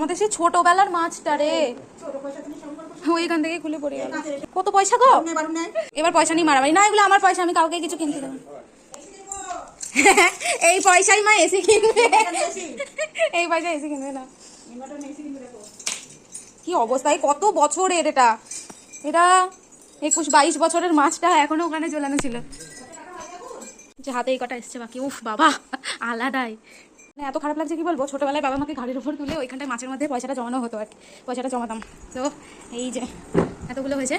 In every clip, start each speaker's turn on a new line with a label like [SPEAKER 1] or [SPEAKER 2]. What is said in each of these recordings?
[SPEAKER 1] আমাদের সেই ছোটবেলার মাছটা রে। ওইখান থেকে খুলে পড়ে কত পয়সা গো? এবার পয়সা নিয়ে মারামারি। না, এগুলো আমার পয়সা, আমি কাউকে কিছু কিনতে দেবো। এই পয়সাই মা এসে কিনবে। এই পয়সা এসে কিনবে না। কি অবস্থায় কত বছরের এটা? এটা একুশ বাইশ বছরের মাছটা এখনও ওখানে ঝোলানো ছিল। যে হাতে এই কটা এসছে বাকি, উফ বাবা, আলাদাই। মানে এত খারাপ লাগছে কি বলব? ছোটবেলায় বাবা মাকে গাড়ির উপর তুলে ওইখানটায় মাছের মধ্যে পয়সাটা জমানো হতো আর কি। পয়সাটা জমাতাম। তো এই যে এতগুলো হয়েছে।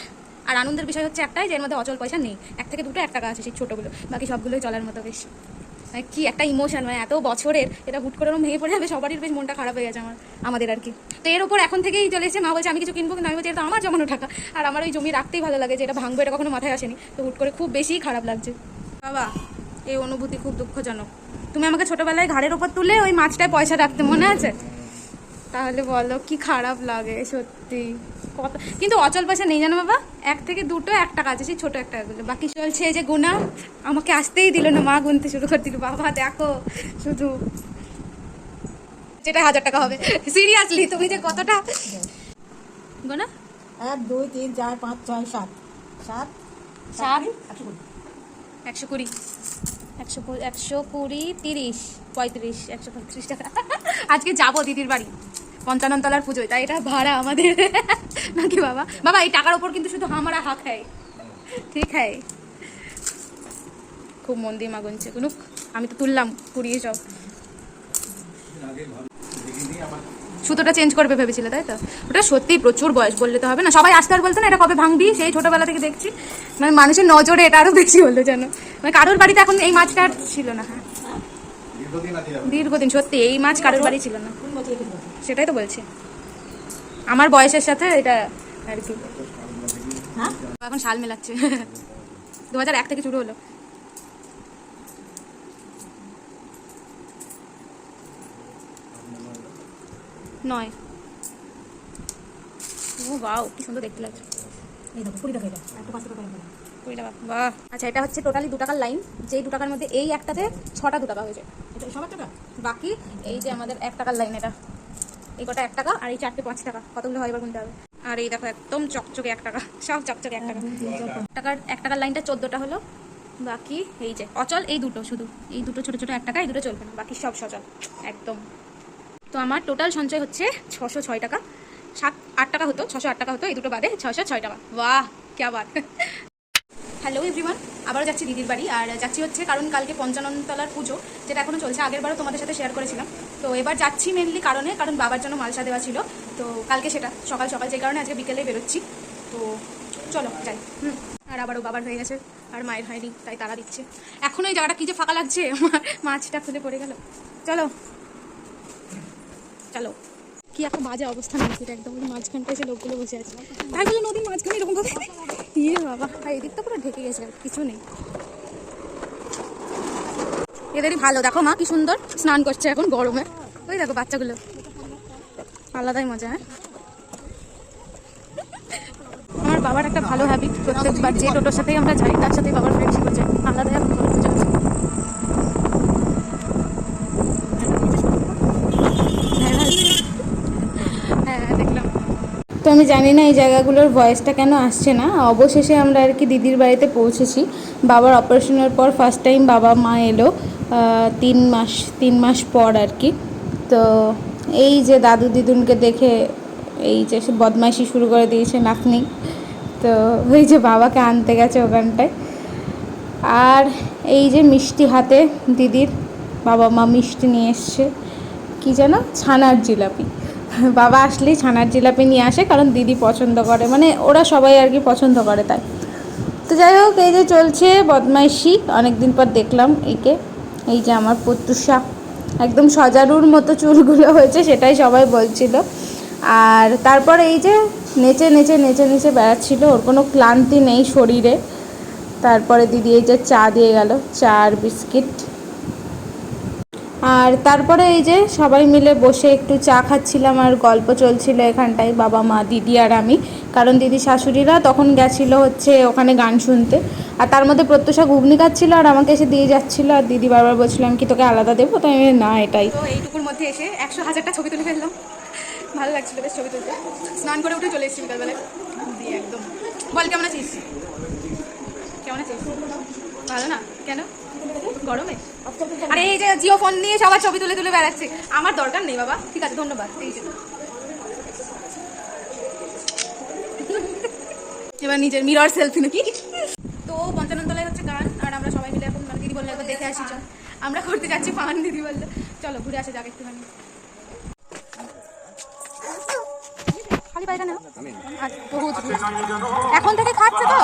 [SPEAKER 1] আর আনন্দের বিষয় হচ্ছে একটাই যে এর মধ্যে অচল পয়সা নেই। এক থেকে দুটো এক টাকা আছে সেই ছোটোগুলো। বাকি সবগুলোই চলার মতো বেশ। মানে কি একটা ইমোশন মানে এত বছরের এটা হুট করে ভেঙে পড়ে যাবে, সবারই বেশ মনটা খারাপ হয়ে গেছে আমার, আমাদের আর কি। তো এর উপর এখন থেকেই চলে এসেছে। মা বলছে, আমি কিছু কিনবো কিন্তু আমি বলছি, এটা আমার জমানো টাকা। আর আমার ওই জমি রাখতেই ভালো লাগে যে এটা ভাঙবো, এটা কখনো মাথায় আসেনি। তো হুট করে খুব বেশি খারাপ লাগছে। বাবা এই অনুভূতি খুব দুঃখজনক। তুমি আমাকে ছোটবেলায় ঘাড়ের ওপর তুলে ওই মাছটায় পয়সা রাখতে মনে আছে? তাহলে বলো কি খারাপ লাগে সত্যি। কত কিন্তু অচল পয়সা নেই জানো বাবা? এক থেকে দুটো এক টাকা আছে সেই ছোটো এক টাকাগুলো বাকি চলছে এই যে গুণা আমাকে আসতেই দিল না মা গুনতে শুরু করে দিল। বাবা দেখো শুধু। যেটা হাজার টাকা হবে। সিরিয়াসলি তুমি যে কতটা গোনা?
[SPEAKER 2] এক দুই তিন চার পাঁচ ছয় সাত। সাত?
[SPEAKER 1] সাত?
[SPEAKER 2] একশো কুড়ি।
[SPEAKER 1] একশো কুড়ি। একশো একশো কুড়ি, তিরিশ, পঁয়ত্রিশ, একশো পঁয়ত্রিশ টাকা। আজকে যাব দিদির বাড়ি, পঞ্চাননতলার পুজোয়। তাই এটা ভাড়া আমাদের। নাকি বাবা? বাবা, এই টাকার ওপর কিন্তু শুধু হামারা হা খায়। ঠিক হ্যায় খুব মন দিয়ে মাগুনছে। কোনো আমি তো তুললাম কুড়িয়ে সব সুতোটা চেঞ্জ করবে ভেবেছিলে তাই তো? ওটা সত্যি প্রচুর বয়স বললে তো হবে না। সবাই আসতে আর বলতো না এটা কবে ভাঙবি? সেই ছোটবেলা থেকে দেখছি। মানে মানুষের নজরে এটা আরও বেশি হলো যেন। মানে কারোর বাড়িতে এখন এই মাছটা আর ছিল না হ্যাঁ।
[SPEAKER 3] দীর্ঘদিন
[SPEAKER 1] সত্যি এই মাছ কারোর বাড়ি ছিল না? সেটাই তো বলছি। আমার বয়সের সাথে এটা আর কি।
[SPEAKER 2] হ্যাঁ?
[SPEAKER 1] এখন শাল মেলাচ্ছে। দু হাজার এক থেকে শুরু হলো। নয়। ও বাও কি সুন্দর দেখতে লাগছে।
[SPEAKER 2] এই দেখো কুড়ি টাকা এটা একটা পাঁচ টাকা
[SPEAKER 1] কুড়ি টাকা বাহ আচ্ছা এটা হচ্ছে টোটালি দু টাকার লাইন। যেই দু টাকার মধ্যে এই একটাতে ছটা দু টাকা হয়েছে।
[SPEAKER 2] এটা সবার টাকা?
[SPEAKER 1] বাকি এই যে আমাদের এক টাকার লাইন এটা। এই কটা এক টাকা আর এই চারটে পাঁচ টাকা। কতগুলো হয় এবার গুনতে হবে? আর এই দেখো একদম চকচকে এক টাকা সব চকচকে এক টাকা। টাকার এক টাকার লাইনটা চোদ্দোটা হলো। বাকি এই যে অচল এই দুটো শুধু। এই দুটো ছোট ছোট এক টাকা এই দুটো চলবে না। বাকি সব সচল। একদম। তো আমার টোটাল সঞ্চয় হচ্ছে ছশো ছয় টাকা। সাত, আট টাকা হতো, ছশো আট টাকা হতো, এই দুটো বাদে ছশো ছয় টাকা। বাহ কে আবার হ্যালো এভরিওয়ান আবারও যাচ্ছি দিদির বাড়ি, আর যাচ্ছি হচ্ছে কারণ কালকে পঞ্চাননতলার পুজো, যেটা এখনও চলছে, আগের বারও তোমাদের সাথে শেয়ার করেছিলাম। তো এবার যাচ্ছি মেনলি কারণে, কারণ বাবার জন্য মালসা দেওয়া ছিল। তো কালকে সেটা, সকাল সকাল যে কারণে আজকে বিকেলে বেরোচ্ছি। তো চলো, যাই। হুম, আর আবারও বাবার হয়ে গেছে, আর মায়ের হয়নি, তাই তারা দিচ্ছে। এখন ওই জায়গাটা কি যে ফাঁকা লাগছে, আমার মাছটা খুলে পড়ে গেল। চলো। চলো। কি একটা বাজে অবস্থা নদীর একদম মাঝখানটা এসে লোকগুলো বসে আছে। তাই নদীর মাঝখানে এরকম ভাবে ইয়ে বাবা এদিক তো পুরো ঢেকে গেছে কিছু নেই। এদেরই ভালো, দেখো মা কি সুন্দর, স্নান করছে এখন গরমে। ওই দেখো বাচ্চাগুলো। আলাদাই মজা হ্যাঁ? আমার বাবার একটা ভালো হ্যাবিট প্রত্যেকবার, যে টোটোর সাথেই আমরা যাই, তার সাথেই বাবার ফ্রেন্ডশিপ হচ্ছে। আলাদাই এখন গল্প চলছে হ্যাঁ হ্যাঁ দেখলাম তো আমি জানি না এই জায়গাগুলোর ভয়েসটা কেন আসছে না। অবশেষে আমরা আর কি দিদির বাড়িতে পৌঁছেছি। বাবার অপারেশনের পর ফার্স্ট টাইম বাবা, মা এলো তিন মাস তিন মাস পর আর কি। তো এই যে দাদু দিদুনকে দেখে এই যে সে বদমাইশি শুরু করে দিয়েছে নাতনি। তো ওই যে বাবাকে আনতে গেছে ওখানটায়। আর এই যে মিষ্টি হাতে দিদির বাবা মা মিষ্টি নিয়ে এসছে। কী যেন? ছানার জিলাপি। বাবা আসলেই ছানার জিলাপি নিয়ে আসে, কারণ দিদি পছন্দ করে। মানে ওরা সবাই আর কি পছন্দ করে তাই। তো যাই হোক, এই যে চলছে বদমাইশি, অনেকদিন পর দেখলাম একে। এই যে আমার পত্তুষা একদম সজারুর মতো চুলগুলো হয়েছে, সেটাই সবাই বলছিল। আর তারপর এই যে নেচে নেচে নেচে নেচে বেড়াচ্ছিল, ওর কোনো ক্লান্তি নেই শরীরে। তারপরে দিদি এই যে চা দিয়ে গেল, চা আর বিস্কিট। আর তারপরে এই যে সবাই মিলে বসে একটু চা খাচ্ছিলাম আর গল্প চলছিল এখানটায়, বাবা, মা, দিদি আর আমি। কারণ দিদি শাশুড়িরা তখন গেছিল হচ্ছে ওখানে গান শুনতে। আর তার মধ্যে প্রত্যুষা ঘুগনি খাচ্ছিলো আর আমাকে এসে দিয়ে যাচ্ছিল আর দিদি বারবার বলছিলাম কি তোকে আলাদা দেবো? তাই আমি না, এটাই। এইটুকুর মধ্যে এসে একশো হাজারটা ছবি তুলে ফেললাম। ভালো লাগছিল বেশ ছবি তুলতে। স্নান করে উঠে চলে এসেছি বিকালবেলায়। দিয়ে একদম। বল, কেমন আছিস? কেমন আছিস? ভালো না? কেন? গরমে? আরে এই যে জিও ফোন নিয়ে সবার ছবি তুলে তুলে বেড়াচ্ছে। আমার দরকার নেই বাবা। ঠিক আছে, ধন্যবাদ। এই যে। এবার নিজের মিরর সেলফি নাকি? তো পঞ্চাননতলায় হচ্ছে গান, আর আমরা সবাই মিলে এখন দিদি বলল একবার দেখে আসি, চল। আমরা করতে যাচ্ছি পান দিদি বলল চলো, ঘুরে আসা যাক একটুখানি। আচ্ছা। এখন থেকে খাচ্ছে তো?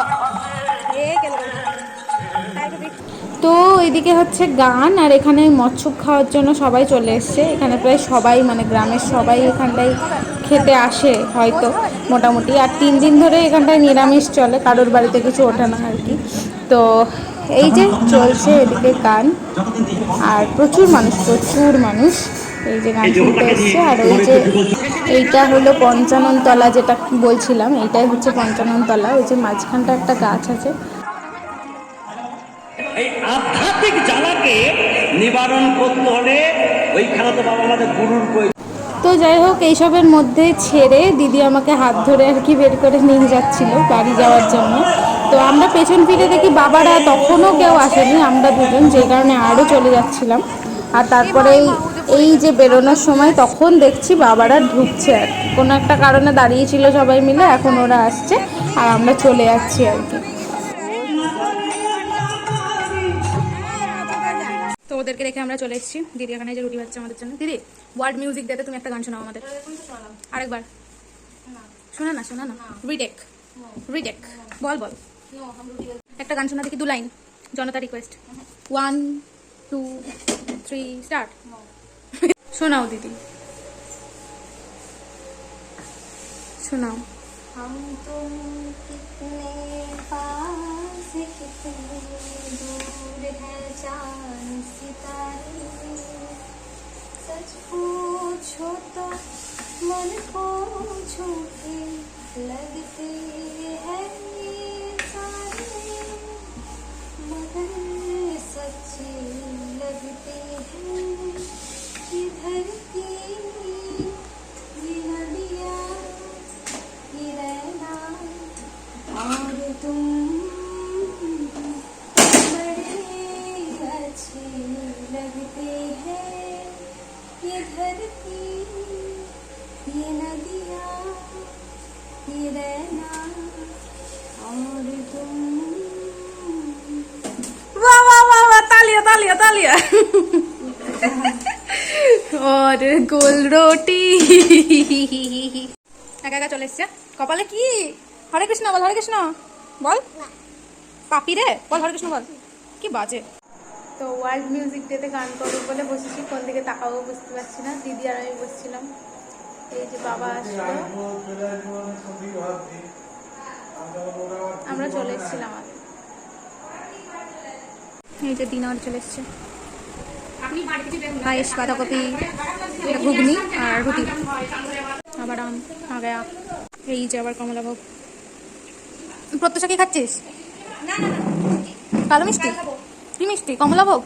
[SPEAKER 1] এ গেল তো এদিকে হচ্ছে গান আর এখানে মৎস্য খাওয়ার জন্য সবাই চলে এসছে। এখানে প্রায় সবাই মানে গ্রামের সবাই এখানটায় খেতে আসে হয়তো মোটামুটি। আর তিন দিন ধরে এখানটায় নিরামিষ চলে, কারোর বাড়িতে কিছু ওঠে না আর কি। তো এই যে চলছে এদিকে গান, আর প্রচুর মানুষ প্রচুর মানুষ এই যে গান শুনতে এসছে। আর ওই যে এইটা হলো পঞ্চাননতলা যেটা বলছিলাম, এইটাই হচ্ছে পঞ্চাননতলা। ওই যে মাঝখানটা একটা গাছ আছে
[SPEAKER 4] এই আধ্যাত্মিক জ্বালাকে নিবারণ করতে হলে ওইখানে তো বাবা আমাদের গুরুর কই
[SPEAKER 1] তো যাই হোক, এইসবের মধ্যে ছেড়ে দিদি আমাকে হাত ধরে আর কি বের করে নিয়ে যাচ্ছিল বাড়ি যাওয়ার জন্য। তো আমরা পেছন ফিরে দেখি বাবারা তখনও কেউ আসেনি, আমরা দুজন, যে কারণে আরও চলে যাচ্ছিলাম। আর তারপরে এই যে বেরোনোর সময় তখন দেখছি বাবারা ঢুকছে আর কোনো একটা কারণে দাঁড়িয়েছিল সবাই মিলে, এখন ওরা আসছে আর আমরা চলে যাচ্ছি আর কি। ওদেরকে রেখে আমরা চলে এসেছি দিদি এখানে যে রুটি বাচ্চা আমাদের জন্য দিদি ওয়ার্ল্ড মিউজিক দিতে তুমি একটা গান শোনাও আমাদের আরেকবার শোনা না শোনা না রিডেক রিডেক বল বল একটা গান শোনা দেখি দু লাইন জনতা request one two three start শোনাও দিদি শোনাও
[SPEAKER 5] हम तुम कितने पास कितने दूर है चाँद सितारे। सच पूछो तो मन को झूठे लगते हैं। धरती ये नदियाँ ये रहना और तुम
[SPEAKER 1] वाह वाह वाह वाह तालिया तालिया तालिया और গোল রুটি একা একা চলে এসছে কপালে কি হরে কৃষ্ণ বল হরে কৃষ্ণ বল পাপি রে বল হরে কৃষ্ণ বল কি বাজে তো ওয়ার্ল্ড মিউজিক ডেতে গান করব বলে বসেছি। কোন দিকে তাকাবো বুঝতে পারছি না। দিদি আর আমি বসছিলাম। এই যে বাবা আসলো। আমরা চলে এসেছিলাম আর এই যে দিনার চলে এসছে। পায়েস বাঁধাকপি ঘুগনি আর রুটি। আবার আম আ এই যে আবার কমলাভোগ। প্রত্যাশা কি খাচ্ছিস কালো মিষ্টি। মিষ্টি কমলাভোগ